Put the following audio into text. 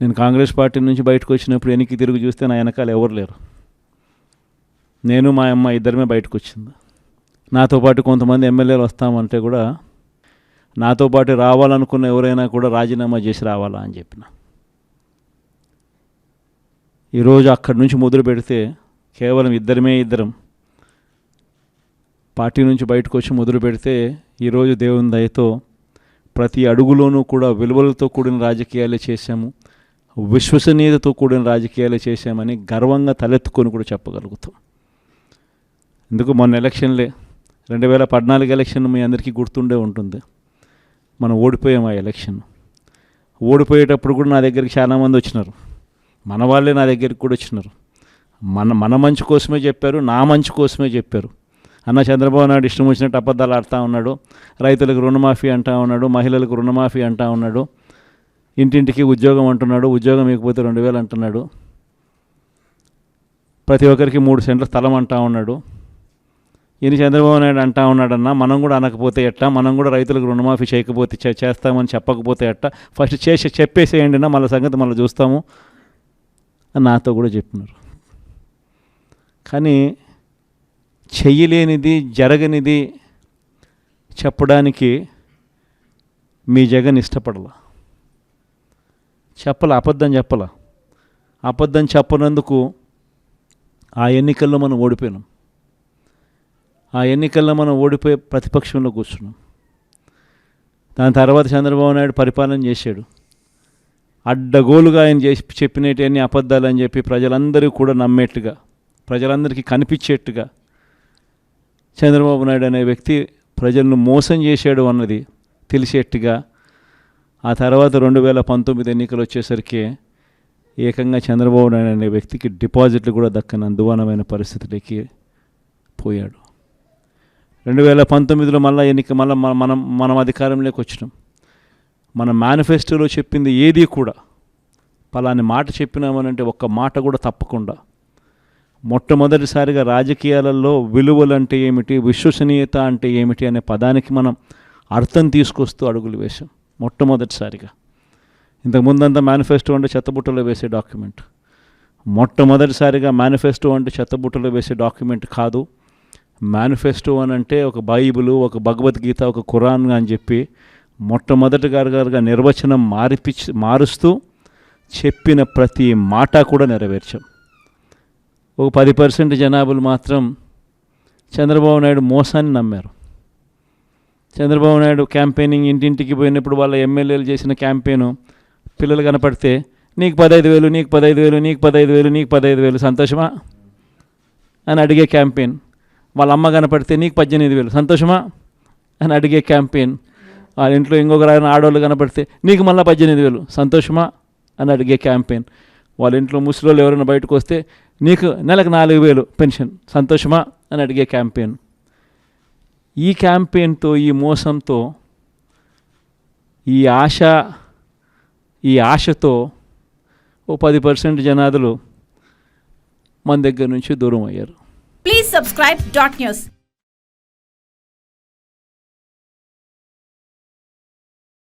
నేను కాంగ్రెస్ పార్టీ నుంచి బయటకు వచ్చినప్పుడు వెనక్కి తిరిగి చూస్తే నా వెనకాల ఎవరు లేరు. నేను మా అమ్మ ఇద్దరమే బయటకు వచ్చింది. నాతో పాటు కొంతమంది ఎమ్మెల్యేలు వస్తామంటే కూడా నాతో పాటు రావాలనుకున్న ఎవరైనా కూడా రాజీనామా చేసి రావాలా అని చెప్పిన. ఈరోజు అక్కడి నుంచి మొదలు పెడితే కేవలం ఇద్దరమే ఇద్దరం పార్టీ నుంచి బయటకు వచ్చి మొదలు పెడితే ఈరోజు దేవుని దయతో ప్రతి అడుగులోనూ కూడా విలువలతో కూడిన రాజకీయాలే చేశాము. విశ్వసనీయతతో కూడిన రాజకీయాలు చేశామని గర్వంగా తలెత్తుకొని కూడా చెప్పగలుగుతాం. ఎందుకు మొన్న ఎలక్షన్లే రెండు వేల పద్నాలుగు ఎలక్షన్ మీ అందరికీ గుర్తుండే ఉంటుంది. మనం ఓడిపోయాం ఆ ఎలక్షన్. ఓడిపోయేటప్పుడు కూడా నా దగ్గరికి చాలామంది వచ్చినారు. మన వాళ్ళే నా దగ్గరికి కూడా వచ్చినారు. మన మన మంచి కోసమే చెప్పారు నా మంచి కోసమే చెప్పారు. అన్న చంద్రబాబు నాయుడు ఇష్టం వచ్చినట్టు అబద్ధాలు ఆడుతూ ఉన్నాడు రైతులకు రుణమాఫీ అంటా ఉన్నాడు మహిళలకు రుణమాఫీ అంటా ఉన్నాడు ఇంటింటికి ఉద్యోగం అంటున్నాడు ఉద్యోగం ఇకపోతే రెండు వేలు అంటున్నాడు. ప్రతి ఒక్కరికి మూడు సెంట్ల స్థలం అంటా ఉన్నాడు. ఈయన చంద్రబాబు నాయుడు అంటా ఉన్నాడన్నా మనం కూడా అనకపోతే ఎట్టా? మనం కూడా రైతులకు రుణమాఫీ చేయకపోతే చే- చేస్తామని చెప్పకపోతే ఎట్టా? ఫస్ట్ చేసి చెప్పేసేయండి నా మళ్ళీ సంగతి మళ్ళీ చూస్తాము అని నాతో కూడా చెప్పినారు. కానీ చెయ్యలేనిది జరగనిది చెప్పడానికి మీ జగన్ ఇష్టపడలా. చెప్పల అబద్ధం చెప్పల. అబద్ధం చెప్పనందుకు ఆ ఎన్నికల్లో మనం ఓడిపోయినాం. ఆ ఎన్నికల్లో మనం ఓడిపోయి ప్రతిపక్షంలో కూర్చున్నాం. దాని తర్వాత చంద్రబాబు నాయుడు పరిపాలన చేశాడు. అడ్డగోలుగా ఆయన చేసి చెప్పినటువంటి అబద్ధాలు అని చెప్పి ప్రజలందరూ కూడా నమ్మేట్టుగా ప్రజలందరికీ కనిపించేట్టుగా చంద్రబాబు నాయుడు అనే వ్యక్తి ప్రజలను మోసం చేశాడు అన్నది తెలిసేట్టుగా ఆ తర్వాత రెండు వేల పంతొమ్మిది ఎన్నికలు వచ్చేసరికి ఏకంగా చంద్రబాబు నాయుడు అనే వ్యక్తికి డిపాజిట్లు కూడా దక్కని అందువనమైన పరిస్థితులకి పోయాడు. రెండు వేల పంతొమ్మిదిలో మళ్ళీ ఎన్నిక మళ్ళీ మనం మనం అధికారంలోకి వచ్చినాం. మన మేనిఫెస్టోలో చెప్పింది ఏది కూడా పలాని మాట చెప్పినామనంటే ఒక్క మాట కూడా తప్పకుండా. మొట్టమొదటిసారిగా రాజకీయాలలో విలువలు అంటే ఏమిటి విశ్వసనీయత అంటే ఏమిటి అనే పదానికి మనం అర్థం తీసుకొస్తూ అడుగులు వేశాం. మొట్టమొదటిసారిగా. ఇంతకుముందంతా మేనిఫెస్టో అంటే చెత్తబుట్టలో వేసే డాక్యుమెంట్ మొట్టమొదటిసారిగా మేనిఫెస్టో అంటే చెత్తబుట్టలో వేసే డాక్యుమెంట్ కాదు. మేనిఫెస్టో అని అంటే ఒక బైబిల్ ఒక భగవద్గీత ఒక ఖురాన్ అని చెప్పి మొట్టమొదటి గారుగా నిర్వచనం మారిపిచ్చి మారుస్తూ చెప్పిన ప్రతి మాట కూడా నెరవేర్చాం. ఒక పది పర్సెంట్ జనాభాలు మాత్రం చంద్రబాబు నాయుడు మోసాన్ని నమ్మారు. చంద్రబాబు నాయుడు క్యాంపెయినింగ్ ఇంటింటికి పోయినప్పుడు వాళ్ళ ఎమ్మెల్యేలు చేసిన క్యాంపెయిన్ పిల్లలు కనపడితే నీకు పదహైదు వేలు నీకు పదహైదు వేలు నీకు పదహైదు వేలు నీకు పదహైదు వేలు సంతోషమా? అని అడిగే క్యాంపెయిన్. వాళ్ళ అమ్మ కనపడితే నీకు పద్దెనిమిది వేలు సంతోషమా? అని అడిగే క్యాంపెయిన్. వాళ్ళ ఇంట్లో ఇంకొకరు ఆయన ఆడవాళ్ళు కనపడితే నీకు మళ్ళీ పద్దెనిమిది వేలు సంతోషమా? అని అడిగే క్యాంపెయిన్. వాళ్ళ ఇంట్లో ముసలోళ్ళు ఎవరైనా బయటకు వస్తే నీకు నెలకు నాలుగు వేలు పెన్షన్ సంతోషమా? అని అడిగే క్యాంపెయిన్. ఈ క్యాంపెయిన్తో ఈ మోసంతో ఈ ఆశ ఈ ఆశతో ఓ పది పర్సెంట్ జనాదులు మన దగ్గర నుంచి దూరం అయ్యారు. Please subscribe dot news